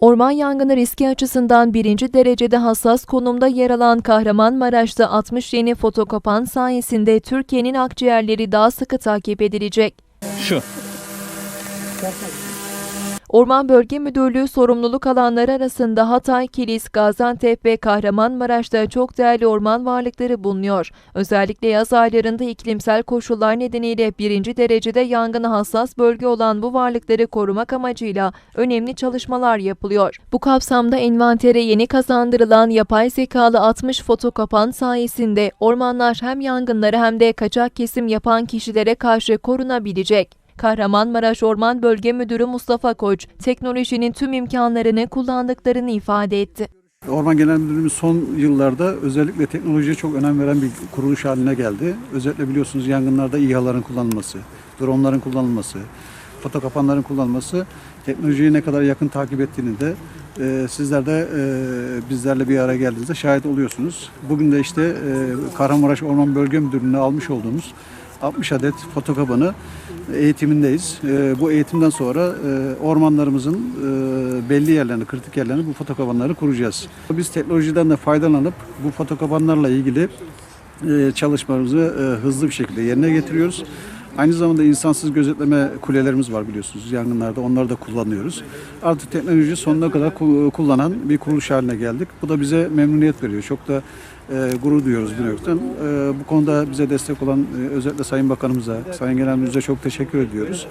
Orman yangını riski açısından birinci derecede hassas konumda yer alan Kahramanmaraş'ta 60 yeni fotokopan sayesinde Türkiye'nin akciğerleri daha sıkı takip edilecek. Şu. Orman Bölge Müdürlüğü sorumluluk alanları arasında Hatay, Kilis, Gaziantep ve Kahramanmaraş'ta çok değerli orman varlıkları bulunuyor. Özellikle yaz aylarında iklimsel koşullar nedeniyle birinci derecede yangına hassas bölge olan bu varlıkları korumak amacıyla önemli çalışmalar yapılıyor. Bu kapsamda envantere yeni kazandırılan yapay zekalı 60 fotokapan sayesinde ormanlar hem yangınlara hem de kaçak kesim yapan kişilere karşı korunabilecek. Kahramanmaraş Orman Bölge Müdürü Mustafa Koç, teknolojinin tüm imkanlarını kullandıklarını ifade etti. Orman Genel Müdürlüğümüz son yıllarda özellikle teknolojiye çok önem veren bir kuruluş haline geldi. Özellikle biliyorsunuz yangınlarda İHA'ların kullanılması, dronların kullanılması, foto kapanların kullanılması teknolojiyi ne kadar yakın takip ettiğini de e, sizler de e, bizlerle bir araya geldiğinizde şahit oluyorsunuz. Bugün de işte e, Kahramanmaraş Orman Bölge Müdürlüğü'ne almış olduğumuz 60 adet fotokabanı eğitimindeyiz. E, bu eğitimden sonra e, ormanlarımızın e, belli yerlerini, kritik yerlerini bu fotokabanları kuracağız. Biz teknolojiden de faydalanıp bu fotokabanlarla ilgili e, çalışmalarımızı hızlı bir şekilde yerine getiriyoruz. Aynı zamanda insansız gözetleme kulelerimiz var biliyorsunuz yangınlarda onları da kullanıyoruz. Artık teknoloji sonuna kadar ku- kullanan bir kuruluş haline geldik. Bu da bize memnuniyet veriyor. Çok da e, gurur duyuyoruz bir noktadan. E, bu konuda bize destek olan e, özellikle Sayın Bakanımıza, Sayın Genel Müdürümüze çok teşekkür ediyoruz.